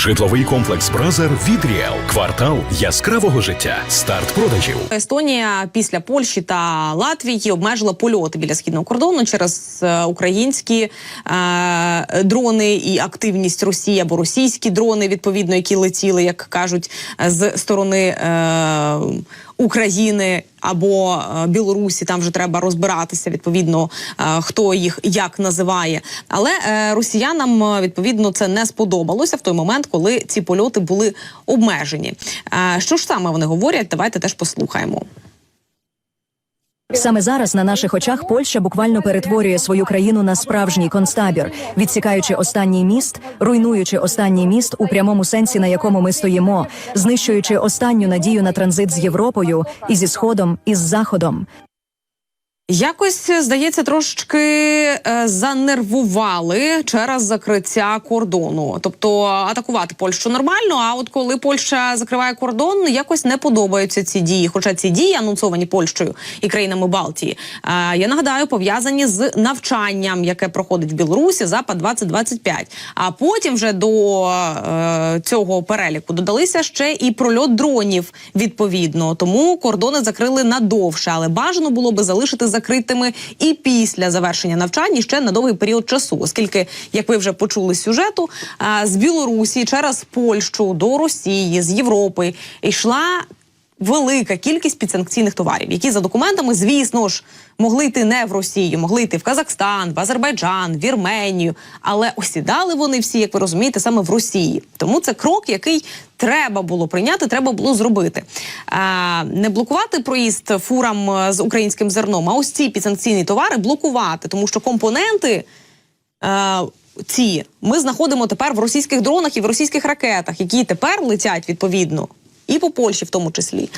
Житловий комплекс Бразер від Ріел. Квартал яскравого життя. Старт продажів. Естонія після Польщі та Латвії обмежила польоти біля східного кордону через е, українські е, дрони і активність Росії або російські дрони, відповідно, які летіли, як кажуть, з сторони. Е, України або е, Білорусі там вже треба розбиратися відповідно, е, хто їх як називає. Але е, росіянам відповідно це не сподобалося в той момент, коли ці польоти були обмежені. Що ж саме вони говорять? Давайте теж послухаємо. Саме зараз на наших очах Польща буквально перетворює свою країну на справжній концтабір, відсікаючи останній міст, руйнуючи останній міст у прямому сенсі, на якому ми стоїмо, знищуючи останню надію на транзит з Європою і зі сходом і з заходом. Якось здається, трошки е, занервували через закриття кордону. Тобто атакувати Польщу нормально. А от коли Польща закриває кордон, якось не подобаються ці дії. Хоча ці дії анонсовані Польщею і країнами Балтії, е, я нагадаю, пов'язані з навчанням, яке проходить в Білорусі запад 2025 А потім вже до е, цього переліку додалися ще і прольот дронів відповідно. Тому кордони закрили надовше, але бажано було би залишити закритими і після завершення навчань і ще на довгий період часу, оскільки, як ви вже почули з сюжету, з Білорусі через Польщу до Росії з Європи йшла. Велика кількість підсанкційних товарів, які за документами, звісно ж, могли йти не в Росію, могли йти в Казахстан, в Азербайджан, в Вірменію, але осідали вони всі, як ви розумієте, саме в Росії. Тому це крок, який треба було прийняти, треба було зробити. А, не блокувати проїзд фурам е, з українським зерном, а ось ці підсанкційні товари блокувати, тому що компоненти. Е, ці ми знаходимо тепер в російських дронах і в російських ракетах, які тепер летять відповідно. І по Польщі, в тому числі.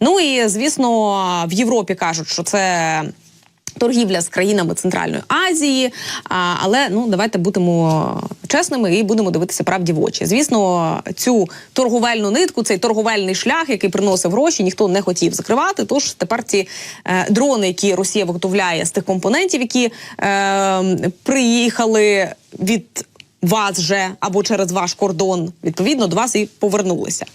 Ну і звісно, в Європі кажуть, що це торгівля з країнами Центральної Азії. А, але ну давайте будемо чесними і будемо дивитися правді в очі. Звісно, цю торговельну нитку, цей торговельний шлях, який приносив гроші, ніхто не хотів закривати. Тож тепер ці е, дрони, які Росія виготовляє з тих компонентів, які е, приїхали від вас же або через ваш кордон, відповідно, до вас і повернулися.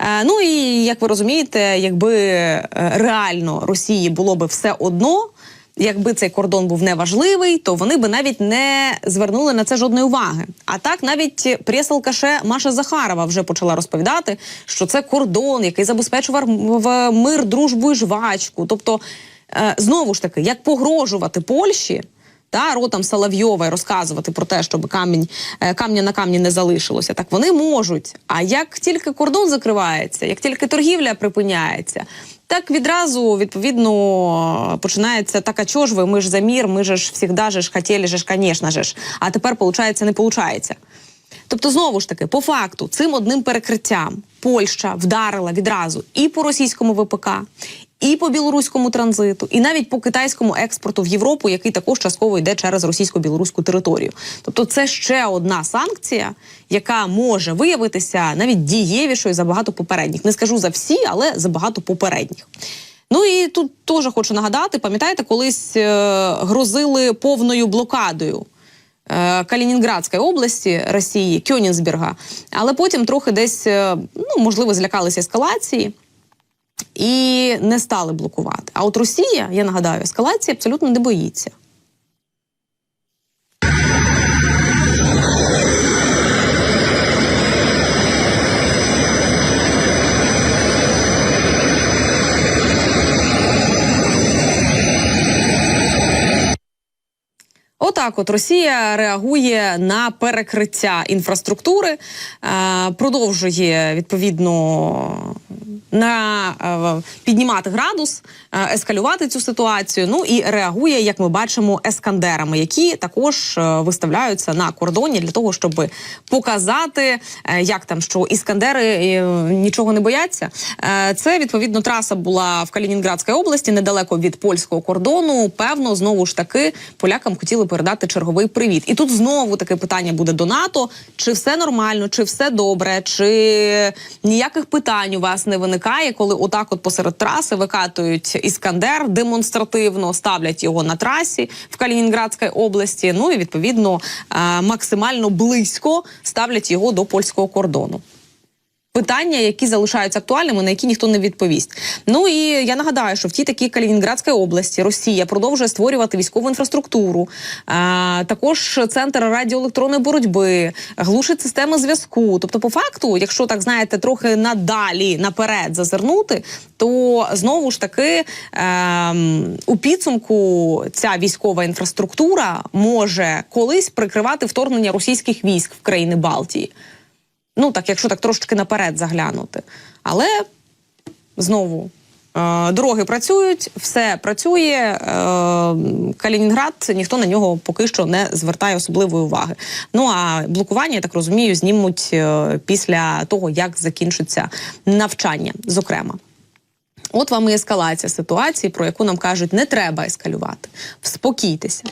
Е, ну і як ви розумієте, якби е, реально Росії було би все одно. Якби цей кордон був неважливий, то вони би навіть не звернули на це жодної уваги. А так навіть прес-алкаше Маша Захарова вже почала розповідати, що це кордон, який забезпечував мир, дружбу і жвачку. Тобто, е, знову ж таки, як погрожувати Польщі та ротам Соловйова розказувати про те, щоб камінь е, камня на камні не залишилося. Так вони можуть. А як тільки кордон закривається, як тільки торгівля припиняється, так відразу відповідно починається так, а чого ж ви? Ми ж за мір, ми ж завжди же ж хотіли, же ж, звісно же ж. А тепер, виходить, не виходить. Тобто, знову ж таки, по факту, цим одним перекриттям Польща вдарила відразу і по російському ВПК, і по білоруському транзиту, і навіть по китайському експорту в Європу, який також частково йде через російсько-білоруську територію. Тобто, це ще одна санкція, яка може виявитися навіть дієвішою за багато попередніх. Не скажу за всі, але за багато попередніх. Ну і тут теж хочу нагадати: пам'ятаєте, колись е, грозили повною блокадою. Е, Калінінградської області Росії, Кьонінсберга, але потім трохи десь е, ну можливо злякалися ескалації і не стали блокувати. А от Росія, я нагадаю, ескалації абсолютно не боїться. Отак, от Росія реагує на перекриття інфраструктури, е, продовжує відповідно на е, піднімати градус, е, ескалювати цю ситуацію. Ну і реагує, як ми бачимо, ескандерами, які також е, виставляються на кордоні для того, щоб показати, як там що іскандери нічого не бояться. Це відповідно траса була в Калінінградській області, недалеко від польського кордону. Певно, знову ж таки полякам хотіли передати черговий привіт. І тут знову таке питання буде до НАТО: чи все нормально, чи все добре, чи ніяких питань у вас не виникає, коли отак, от посеред траси викатують іскандер демонстративно, ставлять його на трасі в Калінінградській області. Ну і відповідно е, максимально близько ставлять його до польського кордону. Питання, які залишаються актуальними, на які ніхто не відповість. Ну і я нагадаю, що в тій такій Калінінградській області Росія продовжує створювати військову інфраструктуру, а, також центр радіоелектронної боротьби, глушить системи зв'язку. Тобто, по факту, якщо так знаєте, трохи надалі наперед зазирнути, то знову ж таки ем, у підсумку ця військова інфраструктура може колись прикривати вторгнення російських військ в країни Балтії. Ну так, якщо так трошечки наперед заглянути. Але знову е, дороги працюють, все працює. Е, Калінінград ніхто на нього поки що не звертає особливої уваги. Ну а блокування, я так розумію, знімуть е, після того, як закінчиться навчання, зокрема. От вам і ескалація ситуації, про яку нам кажуть, не треба ескалювати. Вспокійтеся.